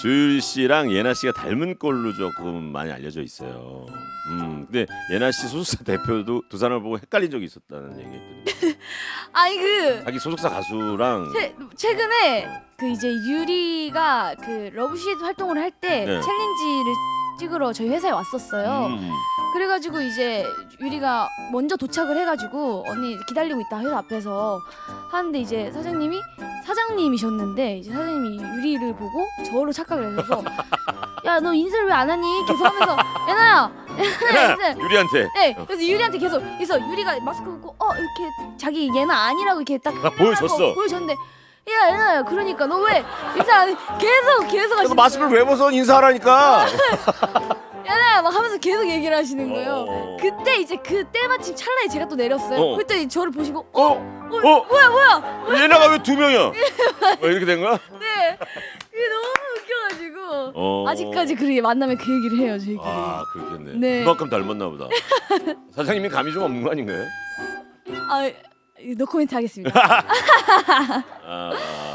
조유리 씨랑 예나 씨가 닮은 꼴로 조금 많이 알려져 있어요. 음, 근데 예나 씨 소속사 대표도 두 사람을 보고 헷갈린 적이 있었다는 얘기했거든요. 아니 그 자기 소속사 가수랑 최, 최근에 그 이제 유리가 그 러브시드 활동을 할 때 네. 챌린지를 찍으러 저희 회사에 왔었어요. 음, 그래가지고 이제 유리가 먼저 도착을 해가지고 언니 기다리고 있다 회사 앞에서 하는데 이제 사장님이 사장님이셨는데 이제 사장님이 유리를 보고 저로 착각을 해서 야 너 인사를 왜 안 하니 계속 하면서 예나야 예나야 인사 유리한테 네 그래서 유리한테 계속 그래서 유리가 마스크 벗고 어 이렇게 자기 예나 아니라고 이렇게 딱 아, 보여줬어. 보여줬는데 야 예나야 그러니까 너 왜 인사 안 해? 계속 계속 그래서 하시는 마스크를. 왜 벗어 인사하라니까. 예나야 막 하면서 계속 얘기를 하시는 거예요 어. 그때 이제 그때 마침 찰나에 제가 또 내렸어요. 어. 그때 저를 보시고 어? 어? 뭐야 뭐야? 얘나가 왜 두 명이야? 뭐 이렇게 된 거야? 네. 그게 너무 웃겨가지고 어. 아직까지 그 만나면 그 얘기를 해요 저희끼리. 아 그렇겠네. 네. 그만큼 닮았나 보다. 사장님이 감이 좀 없는 거 아닌가요? 아, 노코멘트 하겠습니다. 아,